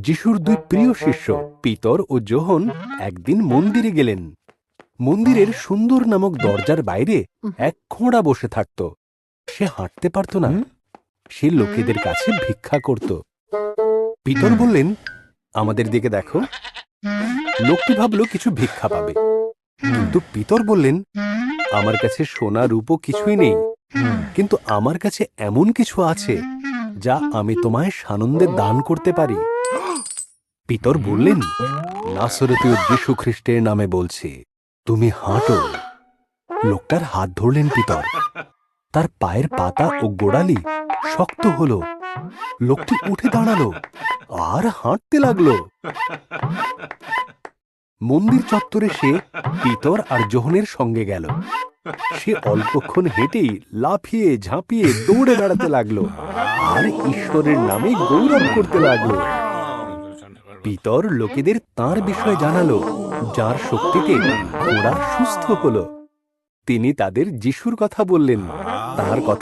যিশুর দুই প্রিয় শিষ্য পিতর ও যোহন একদিন মন্দিরে গেলেন। মন্দিরের সুন্দর নামক দরজার বাইরে এক খোঁড়া বসে থাকত। সে হাঁটতে পারত না। সে লোকেদের কাছে ভিক্ষা করত। পিতর বললেন আমাদের দিকে দেখো। লোকটি ভাবলো কিছু ভিক্ষা পাবে। কিন্তু পিতর বললেন আমার কাছে সোনা রূপো কিছুই নেই। কিন্তু আমার কাছে এমন কিছু আছে যা আমি তোমায় সানন্দে দান করতে পারি। পিতর বললেন, নাসরতীয় যীশু খ্রিস্টের নামে বলছি, তুমি হাঁটো। লোকটার হাত ধরলেন পিতর। তার পায়ের পাতা ও গোড়ালি শক্ত হলো। লোকটি উঠে দাঁড়াল, আর হাঁটতে লাগল। মন্দির চত্বরে সে পিতর আর জোহনের সঙ্গে গেল। সে অল্পক্ষণ হেঁটেই লাফিয়ে ঝাঁপিয়ে দৌড়ে বেড়াতে লাগল, আর ঈশ্বরের নামে গৌরব করতে লাগল। পিতর লোকেদের তার বিষয়ে জানালো, যার শক্তিতে ওরা সুস্থ হলো। তিনি তাদের যিশুর কথা বললেন, তার কথা